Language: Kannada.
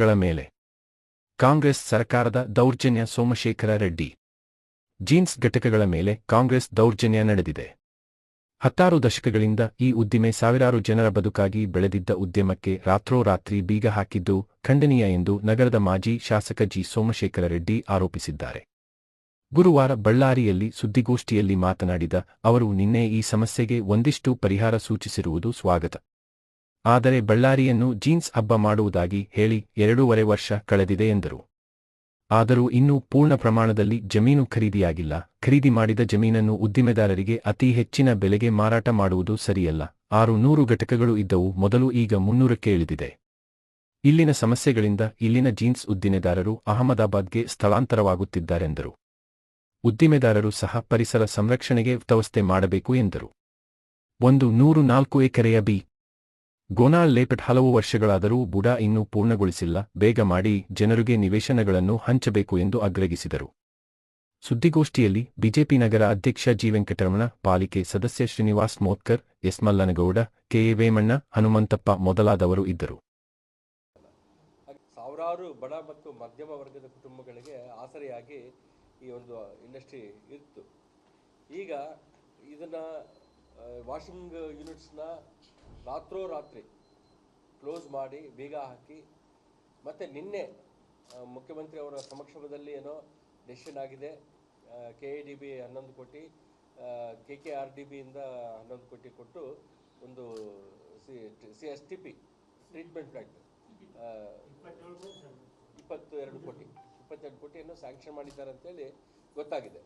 ಗಳ ಮೇಲೆ. ಕಾಂಗ್ರೆಸ್ ಸರ್ಕಾರದ ದೌರ್ಜನ್ಯ ಸೋಮಶೇಖರ ರೆಡ್ಡಿ. ಜೀನ್ಸ್ ಘಟಕಗಳ ಮೇಲೆ ಕಾಂಗ್ರೆಸ್ ದೌರ್ಜನ್ಯ ನಡೆದಿದೆ. ಹತ್ತಾರು ದಶಕಗಳಿಂದ ಈ ಉದ್ದಿಮೆ ಸಾವಿರಾರು ಜನರ ಬದುಕಾಗಿ ಬೆಳೆದಿದ್ದ ಉದ್ಯಮಕ್ಕೆ ರಾತ್ರೋರಾತ್ರಿ ಬೀಗ ಹಾಕಿದ್ದು ಖಂಡನೀಯ ಎಂದು ನಗರದ ಮಾಜಿ ಶಾಸಕ ಜಿ ಸೋಮಶೇಖರ ರೆಡ್ಡಿ ಆರೋಪಿಸಿದ್ದಾರೆ. ಗುರುವಾರ ಬಳ್ಳಾರಿಯಲ್ಲಿ ಸುದ್ದಿಗೋಷ್ಠಿಯಲ್ಲಿ ಮಾತನಾಡಿದ ಅವರು, ನಿನ್ನೆ ಈ ಸಮಸ್ಯೆಗೆ ಒಂದಿಷ್ಟು ಪರಿಹಾರ ಸೂಚಿಸಿರುವುದು ಸ್ವಾಗತ. ಆದರೆ ಬಳ್ಳಾರಿಯನ್ನು ಜೀನ್ಸ್ ಹಬ್ಬ ಮಾಡುವುದಾಗಿ ಹೇಳಿ ಎರಡೂವರೆ ವರ್ಷ ಕಳೆದಿದೆ ಎಂದರು. ಆದರೂ ಇನ್ನೂ ಪೂರ್ಣ ಪ್ರಮಾಣದಲ್ಲಿ ಜಮೀನು ಖರೀದಿಯಾಗಿಲ್ಲ. ಖರೀದಿ ಮಾಡಿದ ಜಮೀನನ್ನು ಉದ್ದಿಮೆದಾರರಿಗೆ ಅತಿ ಹೆಚ್ಚಿನ ಬೆಲೆಗೆ ಮಾರಾಟ ಮಾಡುವುದು ಸರಿಯಲ್ಲ. ಆರು ನೂರು ಘಟಕಗಳು ಇದ್ದವು. ಮೊದಲು ಈಗ ಮುನ್ನೂರಕ್ಕೆ ಇಳಿದಿದೆ. ಇಲ್ಲಿನ ಸಮಸ್ಯೆಗಳಿಂದ ಇಲ್ಲಿನ ಜೀನ್ಸ್ ಉದ್ದಿಮೆದಾರರು ಅಹಮದಾಬಾದ್ಗೆ ಸ್ಥಳಾಂತರವಾಗುತ್ತಿದ್ದಾರೆಂದರು. ಉದ್ದಿಮೆದಾರರು ಸಹ ಪರಿಸರ ಸಂರಕ್ಷಣೆಗೆ ವ್ಯವಸ್ಥೆ ಮಾಡಬೇಕು ಎಂದರು. ಒಂದು ನೂರು ನಾಲ್ಕು ಎಕರೆಯ ಬಿ ಗೋನಾಳ್ ಲೇಪಟ್ ಹಲವು ವರ್ಷಗಳಾದರೂ ಬುಡಾ ಇನ್ನೂ ಪೂರ್ಣಗೊಳಿಸಿಲ್ಲ. ಬೇಗ ಮಾಡಿ, ಜನರಿಗೆ ನಿವೇಶನಗಳನ್ನು ಹಂಚಬೇಕು ಎಂದು ಆಗ್ರಹಿಸಿದರು. ಸುದ್ದಿಗೋಷ್ಠಿಯಲ್ಲಿ ಬಿಜೆಪಿ ನಗರ ಅಧ್ಯಕ್ಷ ಜಿ ವೆಂಕಟರಮಣ ಪಾಲಿಕೆ ಸದಸ್ಯ Srinivas Motkar S Mallanagouda K A Vemanna, Hanumanthappa ಮೊದಲಾದವರು ಇದ್ದರು. ಸಾವಿರಾರು ಬಡ ಮತ್ತು ಮಧ್ಯಮ ವರ್ಗದ ಕುಟುಂಬಗಳಿಗೆ ಆಸರೆಯಾಗಿ ಈ ಒಂದು ಇಂಡಸ್ಟ್ರಿ ಇತ್ತು. ಈಗ ಇದನ್ನು ವಾಷಿಂಗ್ ಯೂನಿಟ್ಸ್ನ ರಾತ್ರೋರಾತ್ರಿ ಕ್ಲೋಸ್ ಮಾಡಿ ಬೀಗ ಹಾಕಿ ಮತ್ತು ನಿನ್ನೆ ಮುಖ್ಯಮಂತ್ರಿ ಅವರ ಸಮಕ್ಷಮದಲ್ಲಿ ಏನೋ ಡೆಸಿಷನ್ ಆಗಿದೆ. ಕೆ ಎ ಡಿ ಬಿ ಹನ್ನೊಂದು ಕೋಟಿ ಕೆ ಕೆ ಆರ್ ಡಿ ಬಿಯಿಂದ ಹನ್ನೊಂದು ಕೋಟಿ ಕೊಟ್ಟು ಒಂದು C C S T P treatment plant ಇಪ್ಪತ್ತು ಎರಡು ಕೋಟಿ, ಇಪ್ಪತ್ತೆರಡು ಕೋಟಿಯನ್ನು ಸ್ಯಾಂಕ್ಷನ್ ಮಾಡಿದ್ದಾರೆ ಅಂತೇಳಿ ಗೊತ್ತಾಗಿದೆ.